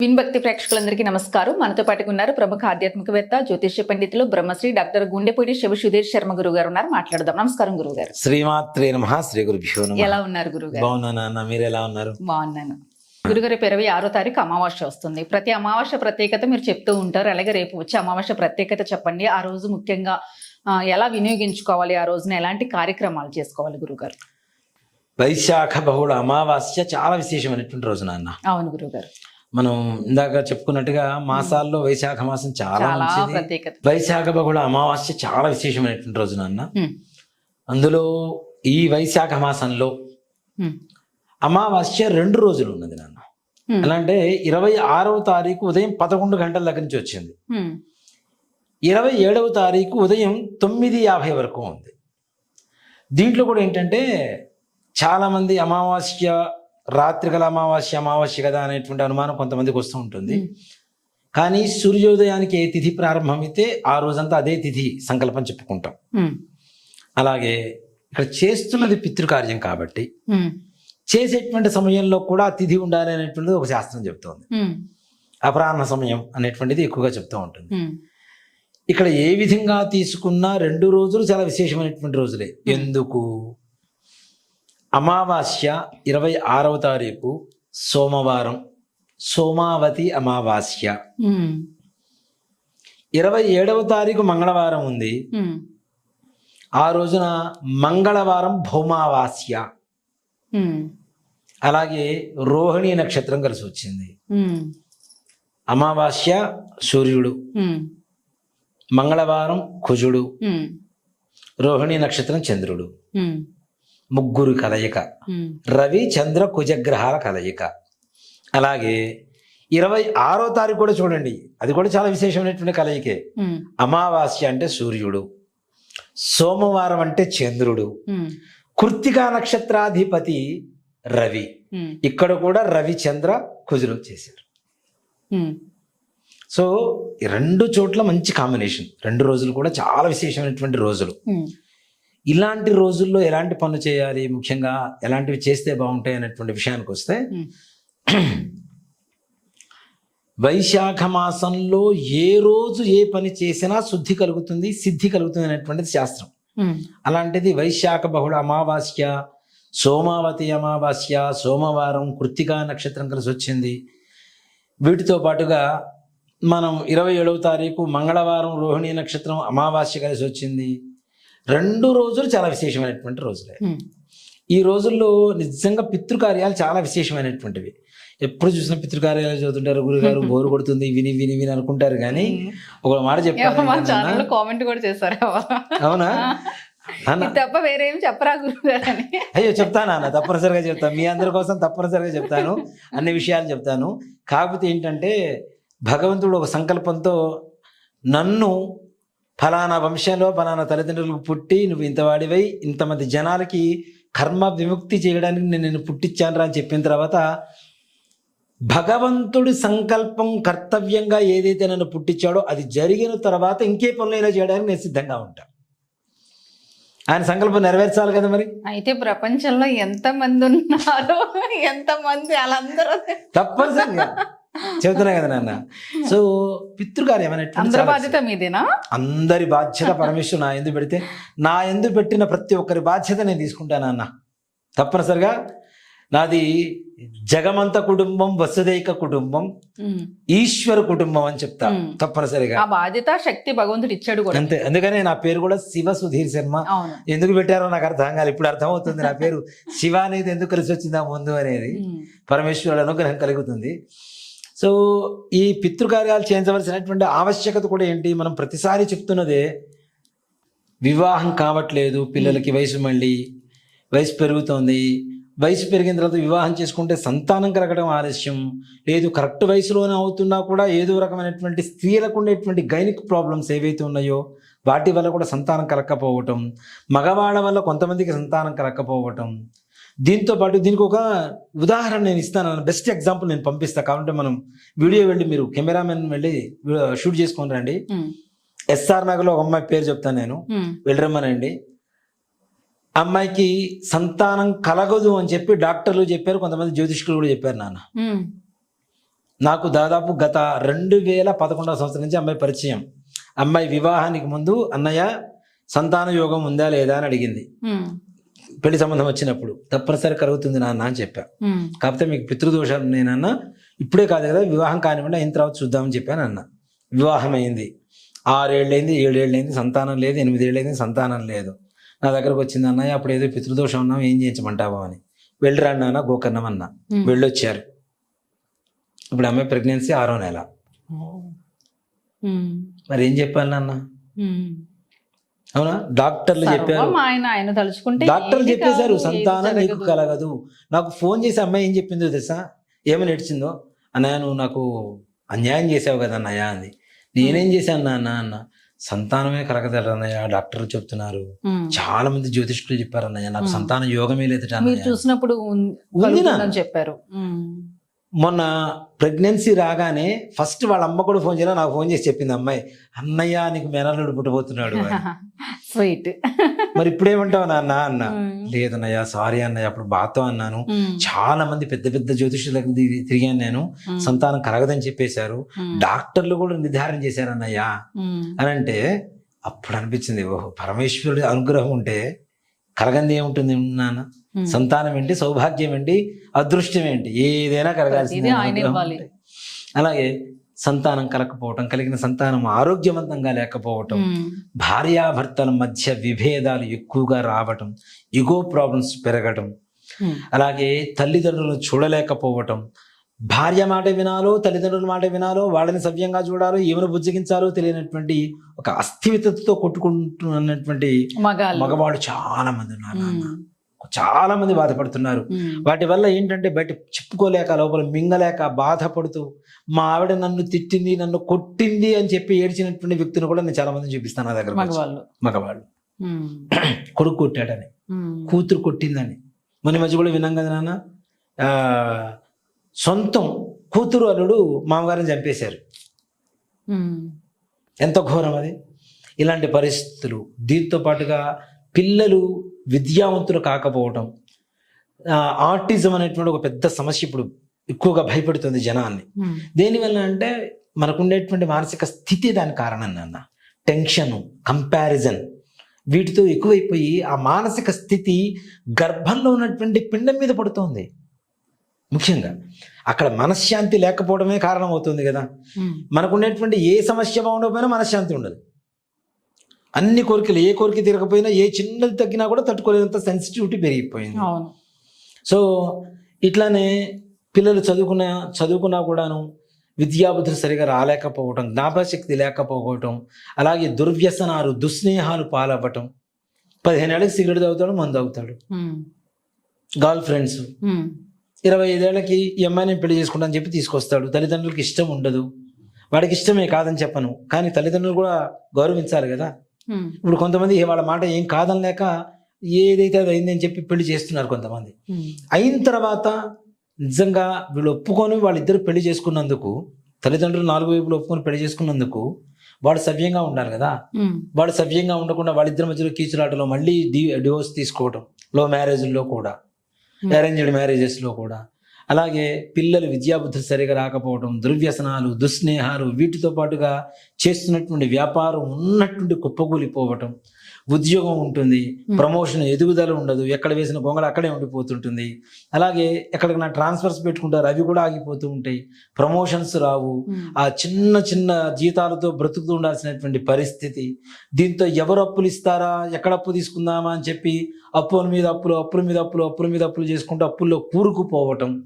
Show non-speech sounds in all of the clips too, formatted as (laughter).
విన్భక్తి ప్రేక్షకులందరికీ నమస్కారం. మనతో పాటుగా ఉన్నారు ప్రముఖ ఆధ్యాత్మికవేత్త జ్యోతిష్య పండితులు బ్రహ్మశ్రీ డాక్టర్ గుండెపూడి శివ సుధీర్ శర్మ గురువు గారు ఉన్నారు. మాట్లాడదాం. నమస్కారం గురువు గారు శ్రీమాత్రే నమ. శ్రీ గురుభ్యో ఎలా ఉన్నారు గురువు గారు మీరు ఎలా ఉన్నారు? బాగున్నాను. గురుగారు ఇరవై ఆరో తారీఖు అమావాస్య వస్తుంది. ప్రతి అమావాస్య ప్రత్యేకత మీరు చెప్తూ ఉంటారు. అలాగే రేపు వచ్చే అమావాస్య ప్రత్యేకత చెప్పండి. ఆ రోజు ముఖ్యంగా ఎలా వినియోగించుకోవాలి? ఆ రోజున ఎలాంటి కార్యక్రమాలు చేసుకోవాలి గురుగారు వైశాఖ బహుళ అమావాస్య చాలా విశేషమైనటువంటి రోజు నాన్న. అవును గురుగారు మనం ఇందాక చెప్పుకున్నట్టుగా మాసాల్లో వైశాఖ మాసం చాలా మంచిది. వైశాఖ బహుళ అమావాస్య చాలా విశేషమైనటువంటి రోజు నాన్న. అందులో ఈ వైశాఖ మాసంలో అమావాస్య రెండు రోజులు ఉన్నది నాన్న. ఎలా అంటే ఇరవై ఆరవ తారీఖు ఉదయం పదకొండు గంటల దగ్గర నుంచి వచ్చింది. ఇరవై ఏడవ తారీఖు ఉదయం తొమ్మిది యాభై వరకు ఉంది. దీంట్లో కూడా ఏంటంటే చాలామంది అమావాస్య రాత్రికల అమావాస్య అమావాస్య కదా అనేటువంటి అనుమానం కొంతమందికి వస్తూ ఉంటుంది. కానీ సూర్యోదయానికి ఏ తిథి ప్రారంభమైతే ఆ రోజంతా అదే తిథి సంకల్పం చెప్పుకుంటాం. అలాగే ఇక్కడ చేస్తున్నది పితృకార్యం కాబట్టి చేసేటువంటి సమయంలో కూడా తిథి ఉండాలి అనేటువంటిది ఒక శాస్త్రం చెప్తోంది. అపరాహ్న సమయం అనేటువంటిది ఎక్కువగా చెప్తూ ఉంటుంది. ఇక్కడ ఏ విధంగా తీసుకున్నా రెండు రోజులు చాలా విశేషమైనటువంటి రోజులే. ఎందుకు? అమావాస్య ఇరవై ఆరవ తారీఖు సోమవారం. సోమావతి అమావాస్య. ఇరవై ఏడవ తారీఖు మంగళవారం ఉంది. ఆ రోజున మంగళవారం భౌమావాస్య. అలాగే రోహిణి నక్షత్రం కలిసి వచ్చింది. అమావాస్య సూర్యుడు. మంగళవారం కుజుడు. రోహిణి నక్షత్రం చంద్రుడు. ముగ్గురు కలయిక. రవి చంద్ర కుజగ్రహాల కలయిక. అలాగే ఇరవై ఆరో తారీఖు కూడా చూడండి. అది కూడా చాలా విశేషమైనటువంటి కలయికే. అమావాస్య అంటే సూర్యుడు. సోమవారం అంటే చంద్రుడు. కృత్తికా నక్షత్రాధిపతి రవి. ఇక్కడ కూడా రవి చంద్ర కుజులు చేశారు. సో రెండు చోట్ల మంచి కాంబినేషన్ రెండు రోజులు కూడా చాలా విశేషమైనటువంటి రోజులు. ఇలాంటి రోజుల్లో ఎలాంటి పనులు చేయాలి? ముఖ్యంగా ఎలాంటివి చేస్తే బాగుంటాయి? అనేటువంటి విషయానికి వస్తే వైశాఖ మాసంలో ఏ రోజు ఏ పని చేసినా శుద్ధి కలుగుతుంది సిద్ధి కలుగుతుంది అనేటువంటిది శాస్త్రం. అలాంటిది వైశాఖ బహుళ అమావాస్య సోమావతి అమావాస్య సోమవారం కృత్తికా నక్షత్రం కలిసి వచ్చింది. వీటితో పాటుగా మనం ఇరవై ఏడవ తారీఖు మంగళవారం రోహిణి నక్షత్రం అమావాస్య కలిసి వచ్చింది. రెండు రోజులు చాలా విశేషమైనటువంటి రోజులే. ఈ రోజుల్లో నిజంగా పితృకార్యాలు చాలా విశేషమైనటువంటివి. ఎప్పుడు చూసినా పితృకార్యాలు చదువుతుంటారు గురుగారు బోరు కొడుతుంది విని విని విని అనుకుంటారు కానీ ఒక మాట ఛానల్ కామెంట్ కూడా చేశారు. అవునా? తప్ప వేరేం చెప్పరా గురువు గారు అని అయ్యో చెప్తాను అన్న తప్పనిసరిగా చెప్తాను మీ అందరి కోసం తప్పనిసరిగా చెప్తాను అన్ని విషయాలు చెప్తాను. కాకపోతే ఏంటంటే భగవంతుడు ఒక సంకల్పంతో నన్ను ఫలానా వంశంలో ఫలానా తల్లిదండ్రులకు పుట్టి నువ్వు ఇంతవాడివై ఇంతమంది జనాలకి కర్మ విముక్తి చేయడానికి నేను నిన్ను పుట్టించాను అని చెప్పిన తర్వాత భగవంతుడి సంకల్పం కర్తవ్యంగా ఏదైతే నన్ను పుట్టించాడో అది జరిగిన తర్వాత ఇంకే పనులైనా చేయడానికి నేను సిద్ధంగా ఉంటాను ఆయన సంకల్పం నెరవేర్చాలి కదా మరి? అయితే ప్రపంచంలో ఎంత మంది ఉన్నారో ఎంత మంది వాళ్ళందరూ తప్పనిసరిగా. చెబుతున్నా కదా నాన్న. సో పితృకార్యం అందరి చాలా బాధ్యత మీదేనా? అందరి బాధ్యత పరమేశ్వరు నా ఎందు పెడితే నా ఎందు పెట్టిన ప్రతి ఒక్కరి బాధ్యత నేను తీసుకుంటాను అన్న తప్పనిసరిగా నాది జగమంత కుటుంబం వసుదైక కుటుంబం. ఈశ్వర కుటుంబం అని చెప్తా. తప్పనిసరిగా. ఆ బాధ్యత శక్తి భగవంతుడు ఇచ్చాడు కూడా. అంతే. అందుకనే నా పేరు కూడా శివ సుధీర్ శర్మ. ఎందుకు పెట్టారో నాకు అర్థం కాదు ఇప్పుడు అర్థం అవుతుంది నా పేరు. శివ అనేది ఎందుకు కలిసి వచ్చిందా ముందు అనేది. పరమేశ్వరుడు అనుగ్రహం కలుగుతుంది. సో ఈ పితృకార్యాలు చేయించవలసినటువంటి ఆవశ్యకత కూడా ఏంటి? మనం ప్రతిసారి చెప్తున్నదే వివాహం కావట్లేదు పిల్లలకి వయసు మళ్ళీ వయసు పెరుగుతోంది. వయసు పెరిగిన తర్వాత వివాహం చేసుకుంటే సంతానం కలగడం ఆలస్యం. లేదు కరెక్ట్ వయసులోనే అవుతున్నా కూడా ఏదో రకమైనటువంటి స్త్రీలకు ఉండేటువంటి గైనిక్ ప్రాబ్లమ్స్ ఏవైతే ఉన్నాయో వాటి వల్ల కూడా సంతానం కలగకపోవటం. మగవాళ్ళ వల్ల కొంతమందికి సంతానం కలగకపోవటం. దీంతో పాటు దీనికి ఒక ఉదాహరణ నేను ఇస్తాను. బెస్ట్ ఎగ్జాంపుల్ నేను పంపిస్తాను కాబట్టి మనం వీడియో వెళ్ళి మీరు కెమెరామెన్ వెళ్ళి షూట్ చేసుకొని రండి. ఎస్ఆర్ నగర్లో ఒక అమ్మాయి పేరు చెప్తాను నేను. వెళ్ళరమ్మనండి అమ్మాయికి సంతానం కలగదు అని చెప్పి డాక్టర్లు చెప్పారు. కొంతమంది జ్యోతిష్కులు కూడా చెప్పారు నాన్న. నాకు దాదాపు గత రెండు వేల పదకొండవ సంవత్సరం నుంచి అమ్మాయి పరిచయం. అమ్మాయి వివాహానికి ముందు అన్నయ్య సంతాన యోగం ఉందా లేదా? అని అడిగింది. పెళ్ళి సంబంధం వచ్చినప్పుడు తప్పనిసరి కలుగుతుంది నాన్న అని చెప్పా. కాకపోతే మీకు పితృదోషాలు నేనన్న ఇప్పుడే కాదు కదా వివాహం కానివ్వండి అయిన తర్వాత చూద్దామని చెప్పాను అన్న. వివాహం అయింది ఆరేళ్ళైంది ఏడేళ్ళైంది సంతానం లేదు ఎనిమిదేళ్ళైంది సంతానం లేదు. నా దగ్గరకు వచ్చింది అన్నయ్య అప్పుడు ఏదో పితృదోషం ఉన్నాం ఏం చేయించమంటావా అని. వెళ్ళి రండి నాన్న గోకర్ణం అన్న. వెళ్ళొచ్చారు. ఇప్పుడు అమ్మాయి ప్రెగ్నెన్సీ ఆరో నెల. మరి ఏం చెప్పాలి నాన్న. అవునా? డాక్టర్లు చెప్పారు. ఆయన తలుచుకుంటే డాక్టర్లు చెప్పేశారు సంతానం నీకు. కలగదు. నాకు ఫోన్ చేసి అమ్మాయి ఏం చెప్పిందో తెలుసా? ఏమని ఏడ్చిందో? అన్నయ్య నువ్వు నాకు అన్యాయం చేసావు కదా అన్నయ్య అంది. నేనేం చేశాను నాన్న అన్న. సంతానమే కలగదు అన్నయ్య డాక్టర్లు చెప్తున్నారు. చాలా మంది జ్యోతిష్కులు చెప్పారు అన్నయ్య నాకు. సంతాన యోగమే అన్నయ్య. చూసినప్పుడు. చెప్పారు. మొన్న ప్రెగ్నెన్సీ రాగానే ఫస్ట్ వాళ్ళ అమ్మ కూడా ఫోన్ చేయాలి నాకు ఫోన్ చేసి చెప్పింది అమ్మాయి అన్నయ్య నీకు మెనల్లుడు పుట్టబోతున్నాడు. స్వీట్ (laughs) (laughs) మరి ఇప్పుడేమంటావు నాన్న అన్న. లేదన్నయ్య సారీ అన్నయ్య అప్పుడు బాతో అన్నాను. చాలా మంది పెద్ద పెద్ద జ్యోతిష్యులకు తిరిగాను నేను. సంతానం కలగదని చెప్పేశారు. డాక్టర్లు కూడా నిర్ధారణ చేశారు అన్నయ్య. అని అంటే అప్పుడు అనిపించింది ఓహో పరమేశ్వరుడి అనుగ్రహం ఉంటే కలగంది ఏముంటుంది నాన్న. సంతానం ఏంటి సౌభాగ్యం ఏంటి అదృష్టం ఏంటి ఏదైనా కలగాల్సింది. అలాగే సంతానం కలకపోవటం కలిగిన సంతానం ఆరోగ్యవంతంగా లేకపోవటం. భార్యాభర్తల మధ్య విభేదాలు ఎక్కువగా రావటం ఇగో ప్రాబ్లమ్స్ పెరగటం. అలాగే తల్లిదండ్రులను చూడలేకపోవటం భార్య మాట వినాలో తల్లిదండ్రుల మాట వినాలో వాళ్ళని సవ్యంగా చూడాలో ఏమైనా బుజ్జగించాలో తెలియనటువంటి ఒక అస్థిమితతో కొట్టుకుంటున్నటువంటి మగవాళ్ళు చాలా మంది ఉన్నారు. చాలా మంది బాధపడుతున్నారు. వాటి వల్ల ఏంటంటే బయట చెప్పుకోలేక లోపల మింగలేక బాధపడుతూ మా ఆవిడ నన్ను తిట్టింది నన్ను కొట్టింది అని చెప్పి ఏడ్చినటువంటి వ్యక్తిని కూడా నేను చాలా మంది చూపిస్తాను నా దగ్గర మగవాళ్ళు. మగవాళ్ళు. (clears throat) కొడుకు కొట్టాడని. కూతురు కొట్టిందని. మన మధ్య కూడా విన్నాం కదా నాన్న. ఆ, సొంతం కూతురు అల్లుడు మామగారిని చంపేశారు. ఎంత ఘోరం అది? ఇలాంటి పరిస్థితులు. దీంతో పాటుగా పిల్లలు విద్యావంతులు కాకపోవటం. ఆ, ఆర్టిజం అనేటువంటి ఒక పెద్ద సమస్య ఇప్పుడు ఎక్కువగా భయపెడుతుంది జనాన్ని. దేనివల్ల అంటే మనకుండేటువంటి మానసిక స్థితి దాని కారణం నాన్న. Tension comparison. వీటితో ఎక్కువైపోయి ఆ మానసిక స్థితి గర్భంలో ఉన్నటువంటి పిండం మీద పడుతోంది. ముఖ్యంగా అక్కడ మనశ్శాంతి లేకపోవడమే కారణం అవుతుంది కదా. మనకున్నటువంటి ఏ సమస్య బాగుండకపోయినా మనశ్శాంతి ఉండదు అన్ని కోరికలు ఏ కోరిక తిరగకపోయినా ఏ చిన్నది తగ్గినా కూడా తట్టుకోలేనంత సెన్సిటివిటీ పెరిగిపోయింది సో ఇట్లానే పిల్లలు చదువుకున్న చదువుకున్నా కూడాను విద్యాబుద్ధులు సరిగా రాలేకపోవటం జ్ఞాపకశక్తి లేకపోవటం అలాగే దుర్వ్యసనాలు దుస్నేహాలు పాలవ్వటం పదిహేను ఏళ్ళకి సిగరెట్ తాగుతాడు మందు తాగుతాడు. Girlfriends. ఇరవై ఐదేళ్ళకి ఈ అమ్మాయిని పెళ్ళి చేసుకుంటాను చెప్పి తీసుకొస్తాడు తల్లిదండ్రులకి ఇష్టం ఉండదు వాడికి ఇష్టమే కాదని చెప్పను కానీ తల్లిదండ్రులు కూడా గౌరవించాలి కదా. ఇప్పుడు కొంతమంది వాళ్ళ మాట ఏం కాదనలేక ఏదైతే అది అయిందని చెప్పి పెళ్ళి చేస్తున్నారు కొంతమంది. అయిన తర్వాత నిజంగా వీళ్ళు ఒప్పుకొని వాళ్ళిద్దరు పెళ్ళి చేసుకున్నందుకు తల్లిదండ్రులు నాలుగు వైపులు ఒప్పుకొని పెళ్ళి చేసుకున్నందుకు వాడు సవ్యంగా ఉండాలి కదా. వాడు సవ్యంగా ఉండకుండా వాళ్ళిద్దరి మధ్యలో కీచులాటలో మళ్ళీ డి డివోర్స్ తీసుకోవడం లో మ్యారేజ్లో కూడా. అరేంజ్డ్ మ్యారేజెస్లో కూడా. అలాగే పిల్లలు విద్యాబుద్ధి సరిగా రాకపోవడం దుర్వ్యసనాలు దుస్నేహాలు వీటితో పాటుగా చేస్తున్నటువంటి వ్యాపారం ఉన్నటువంటి కుప్పకూలిపోవటం ఉద్యోగం ఉంటుంది. ప్రమోషన్ ఎదుగుదల ఉండదు ఎక్కడ వేసిన గొంగళ అక్కడే ఉండిపోతుంటుంది. అలాగే ఎక్కడికైనా ట్రాన్స్ఫర్స్ పెట్టుకుంటారు అవి కూడా ఆగిపోతూ ఉంటాయి. ప్రమోషన్స్ రావు. ఆ చిన్న చిన్న జీతాలతో బ్రతుకుతూ ఉండాల్సినటువంటి పరిస్థితి. దీంతో ఎవరు అప్పులు ఇస్తారా? ఎక్కడ అప్పు తీసుకుందామా అని చెప్పి అప్పుల మీద అప్పులు అప్పుల మీద అప్పులు అప్పుల మీద అప్పులు చేసుకుంటూ అప్పుల్లో కూరుకుపోవటం.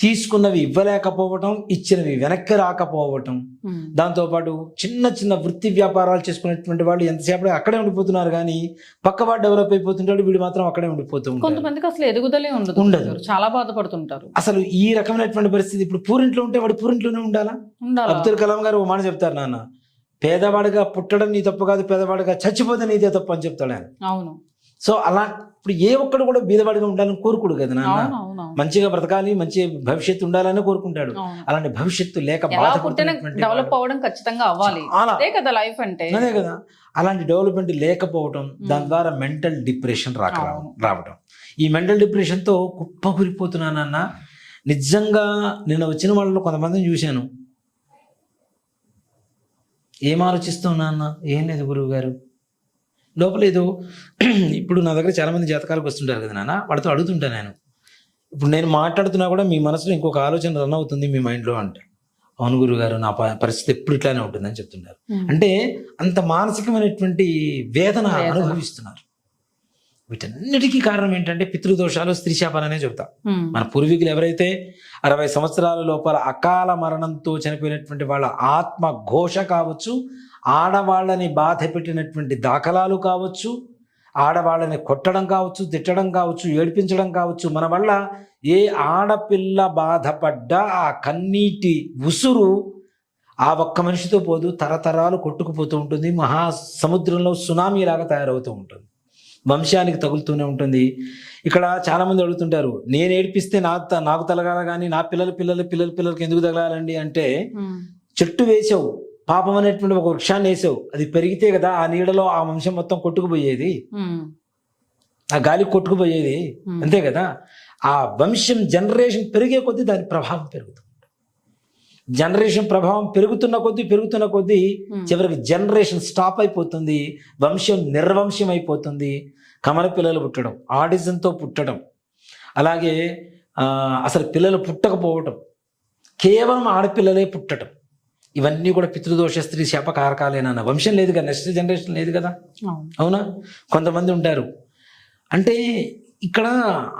తీసుకున్నవి ఇవ్వలేకపోవటం ఇచ్చినవి వెనక్కి రాకపోవటం. దాంతోపాటు చిన్న చిన్న వృత్తి వ్యాపారాలు చేసుకునేటువంటి వాళ్ళు ఎంతసేపు అక్కడే ఉండిపోతున్నారు కానీ పక్కవాడు డెవలప్ అయిపోతుంటాడు వీడు మాత్రం అక్కడే ఉండిపోతూ ఉంటాడు. కొంతమందికి అసలు ఎదుగుదలే ఉండదు. ఉండదు. చాలా బాధపడుతుంటారు. అసలు ఈ రకమైనటువంటి పరిస్థితి ఇప్పుడు పూరింట్లో ఉంటే వాడు పూరింట్లోనే ఉండాలా? ఉండాలా? అబ్దుల్ కలాం గారు ఓ మాట చెప్తారు నాన్న పేదవాడిగా పుట్టడం నీ తప్పు కాదు పేదవాడిగా చచ్చిపోతే నీదే తప్పు అని చెప్తాడు ఆయన. అవును. సో అలా ఇప్పుడు ఏ ఒక్కడు కూడా బీదవాడిగా ఉండాలని కోరుకోడు కదా నాన్న. మంచిగా బ్రతకాలి మంచి భవిష్యత్తు ఉండాలని కోరుకుంటాడు. అలాంటి భవిష్యత్తు లేక డెవలప్ వాడు. అవ్వడం ఖచ్చితంగా అవ్వాలి. అదే కదా లైఫ్ అంటే అదే కదా అలాంటి డెవలప్మెంట్ లేకపోవటం దాని ద్వారా మెంటల్ డిప్రెషన్ రాక రావ- అవును. రావటం ఈ మెంటల్ డిప్రెషన్తో కుప్పకూలిపోతున్నానన్న నిజంగా నిన్న వచ్చిన వాళ్ళలో కొంతమందిని చూశాను ఏం ఆలోచిస్తున్నా అన్న ఏం లేదు గురువు గారు లోపల ఏదో (clears throat) ఇప్పుడు నా దగ్గర చాలా మంది జాతకాలకు వస్తుంటారు కదా నాన్న వాళ్ళతో అడుగుతుంటా నేను ఇప్పుడు నేను మాట్లాడుతున్నా కూడా మీ మనసులో ఇంకొక ఆలోచన రన్ అవుతుంది మీ మైండ్లో అంటే అవును గురువు గారు నా పరిస్థితి ఎప్పుడు ఇట్లానే ఉంటుందని చెప్తుంటారు ఉమ్. అంటే అంత మానసికమైనటువంటి వేదన. అనుభవిస్తున్నారు వీటన్నిటికీ కారణం ఏంటంటే పితృదోషాలు స్త్రీ శాపాలనే చెప్తా ఉమ్. మన పూర్వీకులు ఎవరైతే అరవై సంవత్సరాల లోపల అకాల మరణంతో చనిపోయినటువంటి వాళ్ళ ఆత్మ ఘోష కావచ్చు ఆడవాళ్ళని బాధ పెట్టినటువంటి దాఖలాలు కావచ్చు ఆడవాళ్ళని కొట్టడం కావచ్చు తిట్టడం కావచ్చు ఏడిపించడం కావచ్చు మన వల్ల ఏ ఆడపిల్ల బాధపడ్డా ఆ కన్నీటి ఉసురు ఆ ఒక్క మనిషితో పోదు తరతరాలు కొట్టుకుపోతూ ఉంటుంది మహా సముద్రంలో సునామీ లాగా తయారవుతూ ఉంటుంది వంశానికి తగులుతూనే ఉంటుంది ఇక్కడ చాలా మంది అడుగుతుంటారు నేను ఏడిపిస్తే నా త- నాకు తలగాల కానీ నా పిల్లల పిల్లల పిల్లల పిల్లలకి ఎందుకు తగలాలండి అంటే. చెట్టు వేసావు పాపం అనేటువంటి ఒక వృక్షాన్ని వేసావు. అది పెరిగితే కదా ఆ నీడలో ఆ వంశం మొత్తం కొట్టుకుపోయేది. ఆ గాలి కొట్టుకుపోయేది. అంతే కదా? ఆ వంశం జనరేషన్ పెరిగే కొద్దీ దాని ప్రభావం పెరుగుతుంది. జనరేషన్ ప్రభావం పెరుగుతున్న కొద్దీ పెరుగుతున్న కొద్దీ. చివరికి జనరేషన్ స్టాప్ అయిపోతుంది. వంశం నిర్వంశం అయిపోతుంది. కమల పిల్లలు పుట్టడం ఆడిజంతో పుట్టడం. అలాగే అసలు పిల్లలు పుట్టకపోవటం. కేవలం ఆడపిల్లలే పుట్టడం ఇవన్నీ కూడా పితృదోష స్త్రీ శాప కారకాలేనన్న వంశం లేదు కదా నెక్స్ట్ జనరేషన్ లేదు కదా. అవును. కొంతమంది ఉంటారు. అంటే ఇక్కడ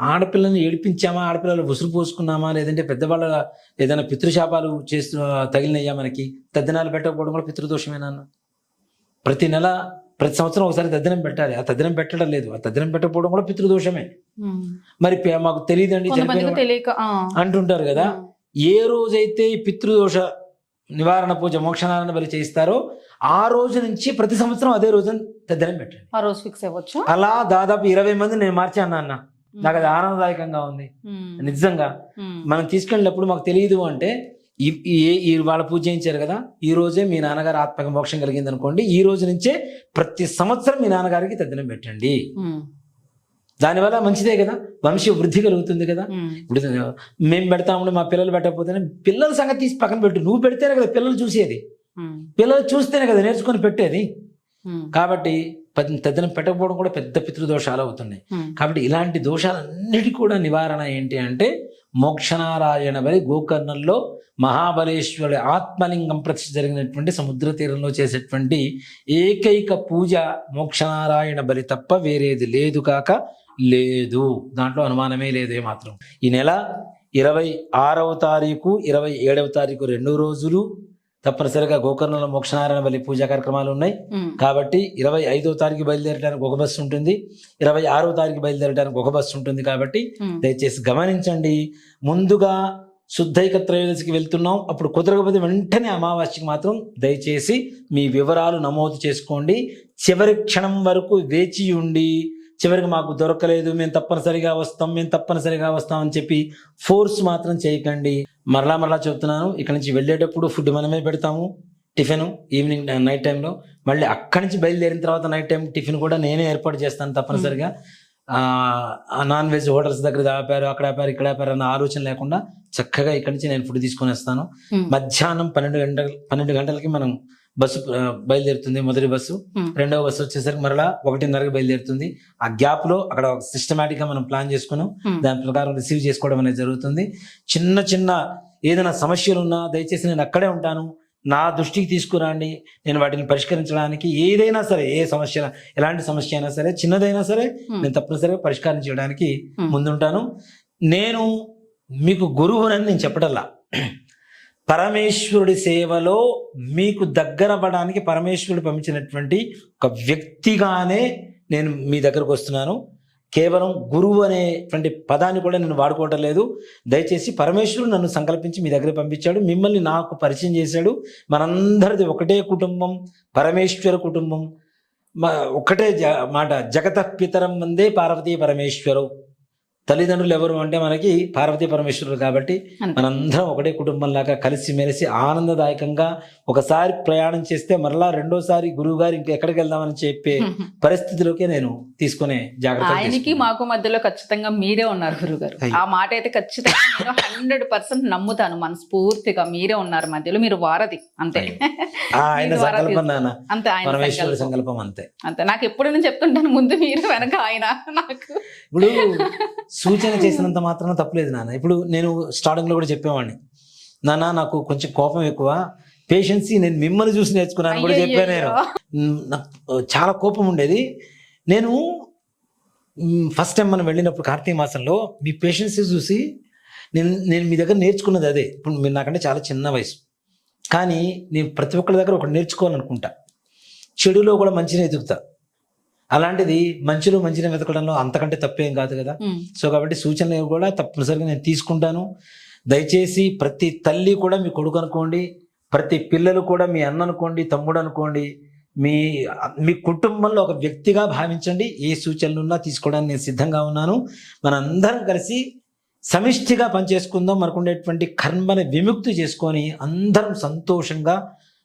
ఆడపిల్లని ఏడిపించామా? ఆడపిల్లలు ఉసురు పోసుకున్నామా? లేదంటే పెద్దవాళ్ళ ఏదైనా పితృశాపాలు చేస్తూ తగిలినయ్యా మనకి? తద్దినాలు పెట్టకపోవడం కూడా పితృదోషమేనా? ప్రతి నెల ప్రతి సంవత్సరం ఒకసారి తద్దినం పెట్టాలి. ఆ తద్దినం పెట్టడం లేదు. ఆ తద్దినం పెట్టకపోవడం కూడా పితృదోషమే. మరి మాకు తెలియదండి. అంటుంటారు కదా. ఏ రోజైతే పితృదోష నివారణ పూజ మోక్షనారాయణ బలి చేయిస్తారో ఆ రోజు నుంచి ప్రతి సంవత్సరం అదే రోజు తద్దినం పెట్టండి. ఆ రోజు ఫిక్స్ అవ్వచ్చు. అలా దాదాపు ఇరవై మంది నేను మార్చాను అన్న నాకు అది ఆనందదాయకంగా ఉంది. నిజంగా. మనం తీసుకెళ్ళినప్పుడు మాకు తెలియదు అంటే ఈ- వాళ్ళ పూజ చేయించారు కదా ఈ రోజే మీ నాన్నగారు ఆత్మక మోక్షం కలిగింది అనుకోండి ఈ రోజు నుంచే ప్రతి సంవత్సరం మీ నాన్నగారికి తద్దినం పెట్టండి. దానివల్ల మంచిదే కదా వంశ వృద్ధి కలుగుతుంది కదా. ఇప్పుడు మేము పెడతాము మా పిల్లలు పెట్టకపోతేనే పిల్లల సంగతి తీసి పక్కన పెట్టు నువ్వు పెడితేనే కదా పిల్లలు చూసేది. పిల్లలు చూస్తేనే కదా నేర్చుకొని పెట్టేది. కాబట్టి తద్దినం పెట్టకపోవడం కూడా పెద్ద పితృదోషాలు అవుతున్నాయి. కాబట్టి ఇలాంటి దోషాలన్నిటి కూడా నివారణ ఏంటి అంటే మోక్షనారాయణ బలి గోకర్ణంలో మహాబలేశ్వరుడి ఆత్మలింగం ప్రతిష్ఠ జరిగినటువంటి సముద్ర తీరంలో చేసేటువంటి ఏకైక పూజ మోక్షనారాయణ బలి తప్ప వేరేది లేదు కాక లేదు. దాంట్లో అనుమానమే లేదు ఏమాత్రం ఈ నెల ఇరవై ఆరవ తారీఖు ఇరవై ఏడవ తారీఖు రెండు రోజులు తప్పనిసరిగా గోకర్ణంలో మోక్షనారాయణ బలి పూజా కార్యక్రమాలు ఉన్నాయి. కాబట్టి ఇరవై ఐదో తారీఖు బయలుదేరడానికి ఒక బస్సు ఉంటుంది. ఇరవై ఆరో తారీఖు బయలుదేరడానికి ఒక బస్సు ఉంటుంది కాబట్టి. దయచేసి గమనించండి. ముందుగా శుద్ధైక త్రయోదశికి వెళ్తున్నాం. అప్పుడు కుదరకపోతే వెంటనే అమావాస్యకి మాత్రం దయచేసి మీ వివరాలు నమోదు చేసుకోండి. చివరి క్షణం వరకు వేచి ఉండి చివరికి మాకు దొరకలేదు మేము తప్పనిసరిగా వస్తాం మేము తప్పనిసరిగా వస్తాం అని చెప్పి ఫోర్స్ మాత్రం చేయకండి. మరలా మరలా చెప్తున్నాను ఇక్కడ నుంచి వెళ్ళేటప్పుడు ఫుడ్ మనమే పెడతాము టిఫిన్ ఈవినింగ్ నైట్ టైంలో. మళ్ళీ అక్కడి నుంచి బయలుదేరిన తర్వాత నైట్ టైం టిఫిన్ కూడా నేనే ఏర్పాటు చేస్తాను తప్పనిసరిగా. ఆ నాన్ వెజ్ హోటల్స్ దగ్గర ఆపారు అక్కడ ఆపారు ఇక్కడ ఆపారు అన్న ఆలోచన లేకుండా చక్కగా ఇక్కడి నుంచి నేను ఫుడ్ తీసుకొని వస్తాను. మధ్యాహ్నం పన్నెండు గంటల పన్నెండు గంటలకి మనం బస్సు బయలుదేరుతుంది మొదటి బస్సు. రెండవ బస్సు వచ్చేసరికి మరలా ఒకటిన్నరకి బయలుదేరుతుంది ఆ గ్యాప్లో అక్కడ సిస్టమేటిక్గా మనం ప్లాన్ చేసుకున్నాం. దాని ప్రకారం రిసీవ్ చేసుకోవడం అనేది జరుగుతుంది చిన్న చిన్న ఏదైనా సమస్యలు ఉన్నా దయచేసి నేను అక్కడే ఉంటాను నా దృష్టికి తీసుకురండి నేను వాటిని పరిష్కరించడానికి ఏదైనా సరే ఏ సమస్య ఎలాంటి సమస్య అయినా సరే చిన్నదైనా సరే. నేను తప్పనిసరిగా పరిష్కారం చేయడానికి. ముందుంటాను నేను మీకు గురువునని నేను చెప్పటల్లా పరమేశ్వరుడి సేవలో మీకు దగ్గర పరమేశ్వరుడు పంపించినటువంటి ఒక వ్యక్తిగానే నేను మీ దగ్గరకు వస్తున్నాను. కేవలం గురువు అనేటువంటి పదాన్ని కూడా నేను వాడుకోవటం లేదు. దయచేసి పరమేశ్వరుడు నన్ను సంకల్పించి మీ దగ్గర పంపించాడు. మిమ్మల్ని నాకు పరిచయం చేశాడు. మనందరిది ఒకటే కుటుంబం పరమేశ్వర కుటుంబం. ఒకటే జ మాట జగత పితరం ముందే పార్వతీ పరమేశ్వరు. తల్లిదండ్రులు ఎవరు అంటే మనకి పార్వతీ పరమేశ్వరుడు కాబట్టి. మనందరం ఒకటే కుటుంబంలాగా కలిసి మెలిసి ఆనందదాయకంగా ఒకసారి ప్రయాణం చేస్తే మరలా రెండోసారి గురువు గారు ఇంకా ఎక్కడికి వెళ్దామని చెప్పే (laughs) పరిస్థితిలోకి నేను తీసుకునే జాగ్రత్త ఆయనకి మాకు మధ్యలో ఖచ్చితంగా మీరే ఉన్నారు గురుగారు అయ్యో. ఆ మాట అయితే ఖచ్చితంగా హండ్రెడ్ పర్సెంట్ నమ్ముతాను మనస్ఫూర్తిగా మీరే ఉన్నారు మధ్యలో మీరు వారధి అంతే. (laughs) ఆయన సంకల్పం అంతే పరమేశ్వరుడి సంకల్పం. సంకల్పం అంతే. అంతే. నాకు ఎప్పుడు నేను చెప్తుంటాను ముందు మీరు వెనక ఆయన నాకు. ఇప్పుడు సూచన చేసినంత మాత్రం తప్పలేదు నాన్న. ఇప్పుడు నేను స్టార్టింగ్లో కూడా చెప్పేవాడిని. నాన్న నాకు కొంచెం కోపం ఎక్కువ. పేషెన్సీ నేను మిమ్మల్ని చూసి నేర్చుకున్నాను కూడా చెప్పాను నేను. నాకు చాలా కోపం ఉండేది. నేను ఫస్ట్ టైం మనం వెళ్ళినప్పుడు కార్తీక మాసంలో మీ పేషెన్సీ చూసి నేను నేను మీ దగ్గర నేర్చుకున్నది అదే. ఇప్పుడు మీరు నాకంటే చాలా చిన్న వయసు. కానీ నేను ప్రతి ఒక్కరి దగ్గర ఒకటి నేర్చుకోవాలనుకుంటా. చెడులో కూడా మంచిని ఎదుగుతా. అలాంటిది మంచిలో మంచిని వెతకడంలో అంతకంటే తప్పేం కాదు కదా. సో కాబట్టి సూచనలు కూడా తప్పనిసరిగా నేను తీసుకుంటాను. దయచేసి ప్రతి తల్లి కూడా మీ కొడుకు అనుకోండి ప్రతి పిల్లలు కూడా మీ అన్న అనుకోండి తమ్ముడు అనుకోండి మీ మీ కుటుంబంలో ఒక వ్యక్తిగా భావించండి. ఏ సూచనలు ఉన్నా తీసుకోవడానికి నేను సిద్ధంగా ఉన్నాను. మనందరం కలిసి సమిష్టిగా పనిచేసుకుందాం మనకు ఉండేటువంటి కర్మని విముక్తి చేసుకొని అందరం సంతోషంగా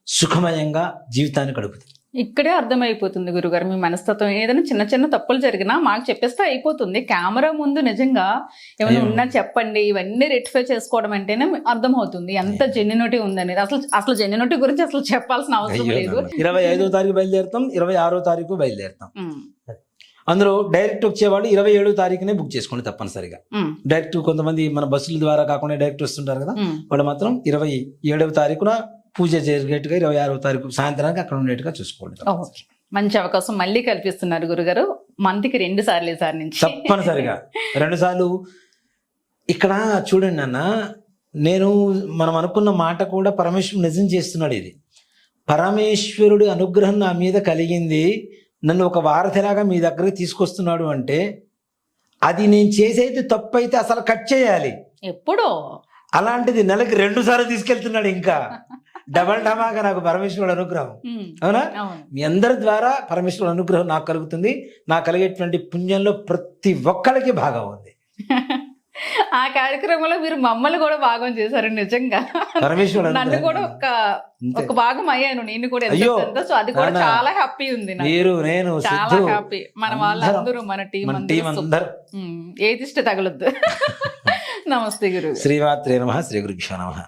సుఖమయంగా జీవితాన్ని గడుపుతాం ఇక్కడే అర్థమైపోతుంది గురుగారు మీ మనస్తత్వం. ఏదైనా చిన్న చిన్న తప్పులు జరిగినా మాకు చెప్పేస్తే అయిపోతుంది. కెమెరా ముందు నిజంగా ఏమైనా. ఉన్నా చెప్పండి. ఇవన్నీ రెక్టిఫై చేసుకోవడం అంటేనే అర్థమవుతుంది. ఎంత జెన్యునిటీ ఉందనేది. అసలు అసలు జెన్యునిటీ గురించి అసలు చెప్పాల్సిన అవసరం లేదు. ఇరవై ఐదో తారీఖు బయలుదేరుతాం ఇరవై ఆరో తారీఖు బయలుదేరుతాం. అందులో డైరెక్ట్ వచ్చేవాళ్ళు ఇరవై ఏడో తారీఖునే బుక్ చేసుకోండి తప్పనిసరిగా. డైరెక్ట్ కొంతమంది మన బస్సుల ద్వారా కాకుండా డైరెక్ట్ వస్తుంటారు కదా. వాళ్ళు మాత్రం ఇరవై ఏడవ తారీఖున పూజ జరిగేట్టుగా ఇరవై ఆరవ తారీఖు సాయంత్రానికి అక్కడ ఉండేట్టుగా చూసుకోండి మంచి అవకాశం మళ్ళీ కల్పిస్తున్నారు గురుగారు. మంత్కి రెండు సార్లు సార్ నుంచి. తప్పనిసరిగా. రెండుసార్లు ఇక్కడ చూడండి అన్న నేను మనం అనుకున్న మాట కూడా పరమేశ్వరుడు నిజం చేస్తున్నాడు ఇది. పరమేశ్వరుడి అనుగ్రహం నా మీద కలిగింది. నన్ను ఒక వారధిలాగా మీ దగ్గరికి తీసుకొస్తున్నాడు అంటే అది నేను చేసేది తప్పు అయితే అసలు కట్ చేయాలి. ఎప్పుడో. అలాంటిది నెలకి రెండు సార్లు తీసుకెళ్తున్నాడు ఇంకా. డబల్ డమాగా నాకు పరమేశ్వరుడు అనుగ్రహం. అవునా? మీ అందరి ద్వారా పరమేశ్వరుడు అనుగ్రహం నాకు కలుగుతుంది. నాకు కలిగేటువంటి పుణ్యంలో ప్రతి ఒక్కరికి భాగం ఉంది. (laughs) ఆ కార్యక్రమంలో మీరు మమ్మల్ని కూడా భాగం చేశారు నిజంగా. పరమేశ్వరుడు నన్ను. కూడా ఒక. ఒక భాగం అయ్యాను. నేను కూడా సంతోషం అది కూడా. చాలా హ్యాపీ ఉంది మీరు నేను చాలా హ్యాపీ మన. వాళ్ళందరూ మన టీం అందరు ఏది ఇష్ట తగలొద్దు. (laughs) నమస్తే గురు శ్రీమాత్రే నమ శ్రీ గురుభ్యో నమ.